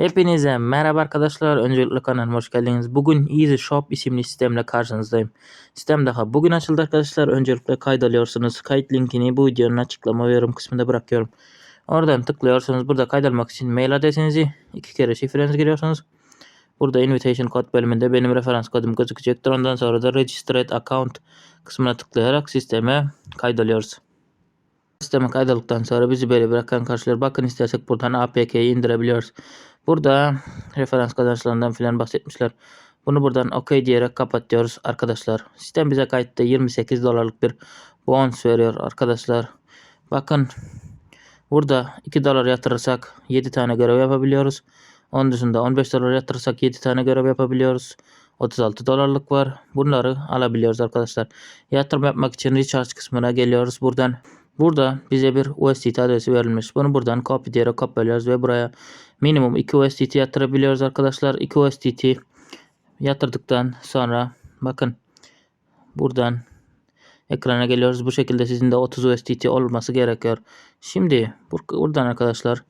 Hepinize merhaba arkadaşlar. Öncelikle kanalıma hoş geldiniz. Bugün Easy Shop isimli sistemle karşınızdayım. Sistem daha bugün açıldı arkadaşlar. Öncelikle kaydalıyorsunuz. Kayıt linkini bu videonun açıklama ve yorum kısmında bırakıyorum. Oradan tıklıyorsunuz. Burada kaydolmak için mail adresinizi iki kere şifrenizi giriyorsunuz. Burada invitation code bölümünde benim referans kodum gözükecektir. Ondan sonra da registered account kısmına tıklayarak sisteme kaydoluyoruz. Sisteme kaydolduktan sonra bizi böyle bırakan karşılar. Bakın istersek buradan APK'yi indirebiliyoruz. Burada referans kazançlarından filan bahsetmişler. Bunu buradan OK diyerek kapatıyoruz arkadaşlar. Sistem bize kayıtta 28 dolarlık bir bonus veriyor arkadaşlar. Bakın burada 2 dolar yatırırsak 7 tane görev yapabiliyoruz. Onun dışında 15 dolar yatırırsak 7 tane görev yapabiliyoruz. 36 dolarlık var. Bunları alabiliyoruz arkadaşlar. Yatırım yapmak için recharge kısmına geliyoruz. Buradan Burada bize bir USDT adresi verilmiş. Bunu buradan copy diyerek kopyalıyoruz ve buraya minimum 2 USDT yatırabiliyoruz arkadaşlar. 2 USDT yatırdıktan sonra bakın buradan ekrana geliyoruz. Bu şekilde sizin de 30 USDT olması gerekiyor. Şimdi buradan arkadaşlar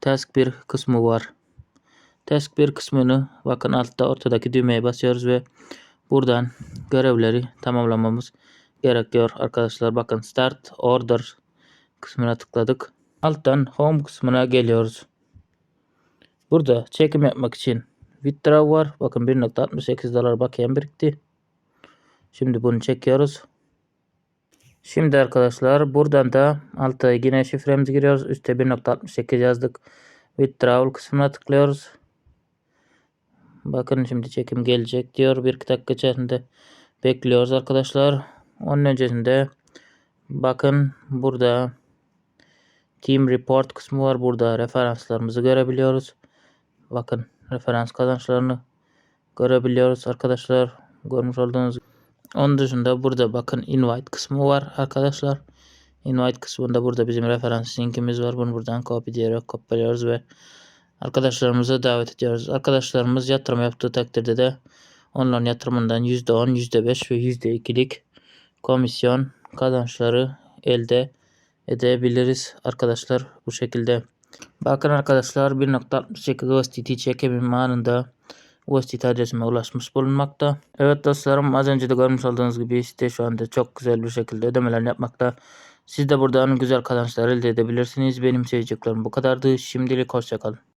task 1 kısmı var. Task 1 kısmını bakın altta ortadaki düğmeye basıyoruz ve buradan görevleri tamamlamamız gerekiyor arkadaşlar. Bakın start order kısmına tıkladık. Alttan home kısmına geliyoruz. Burada çekim yapmak için withdraw var. Bakın 1.68 dolar bakiyem birikti. Şimdi bunu çekiyoruz. Şimdi arkadaşlar buradan da altta yine şifremizi giriyoruz. Üste 1.68 yazdık. Withdraw kısmına tıklıyoruz. Bakın şimdi çekim gelecek diyor. Bir iki dakika içerisinde bekliyoruz arkadaşlar. Onun öncesinde bakın burada Team Report kısmı var. Burada referanslarımızı görebiliyoruz. Bakın referans kazançlarını görebiliyoruz arkadaşlar. Görmüş olduğunuz onun dışında burada bakın invite kısmı var arkadaşlar. Invite kısmında burada bizim referans linkimiz var. Bunu buradan copy diyerek kopyalıyoruz ve arkadaşlarımıza davet ediyoruz. Arkadaşlarımız yatırım yaptığı takdirde de onların yatırımından %10, %5 ve %2'lik komisyon kazançları elde edebiliriz arkadaşlar bu şekilde. Bakın arkadaşlar 1.68 USDT çekimim anında USDT adresime ulaşmış bulunmakta. Evet dostlarım az önce de görmüş olduğunuz gibi site şu anda çok güzel bir şekilde ödemeler yapmakta. Siz de buradan güzel kazançlar elde edebilirsiniz. Benim söyleyeceklerim bu kadardı. Şimdilik hoşçakalın.